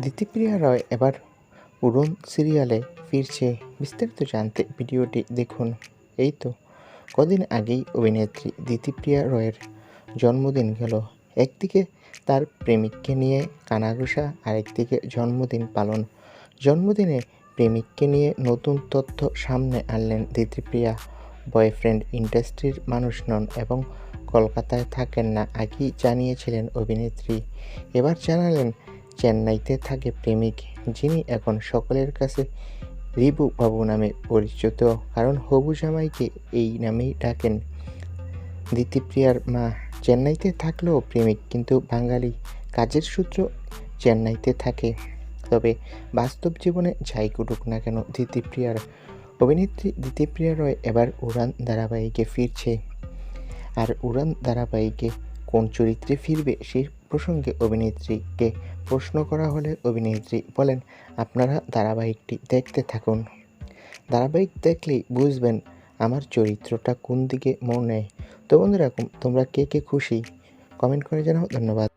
দিতিপ্রিয়া রয় এবার উড়ন সিরিয়ালে ফিরছে। বিস্তারিত জানতে ভিডিওটি দেখুন। এই তো, কদিন আগেই অভিনেত্রী দিতিপ্রিয়া রয়ের জন্মদিন গেল। একদিকে তার প্রেমিককে নিয়ে কানাঘুষা, আরেকদিকে জন্মদিন পালন। জন্মদিনে প্রেমিককে নিয়ে নতুন তথ্য সামনে আনলেন দিতিপ্রিয়া বয়ফ্রেন্ড ইন্ডাস্ট্রির মানুষ নন এবং কলকাতায় থাকেন না আগেই জানিয়েছিলেন অভিনেত্রী। এবার জানালেন চেন্নাইতে থাকে প্রেমিক, যিনি এখন সকলের কাছে রিবু বাবু নামে পরিচিত। কারণ হবু জামাইকে এই নামেই ডাকেন। দিতিপ্রিয়ার মা চেন্নাইতে থাকলেও প্রেমিক, কিন্তু বাঙালি কাজের সূত্র চেন্নাইতে থাকে। তবে বাস্তব জীবনে যাই কুটুক না কেন দিতিপ্রিয়ার অভিনেত্রী দিতিপ্রিয়া রয় এবার উড়ান ধারাবাহিকে ফিরছে। আর উড়ান ধারাবাহিকে কোন চরিত্রে ফিরবে সেই প্রসঙ্গে অভিনেত্রীকে প্রশ্ন করা হলে অভিনেত্রী বলেন, আপনারা ধারাবাহিকটি দেখতে থাকুন। ধারাবাহিক দেখলেই বুঝবেন আমার চরিত্রটা কোন দিকে মন নেয়। তো বন্ধুরা তোমরা কে কে খুশি? কমেন্ট করে জানাও। ধন্যবাদ।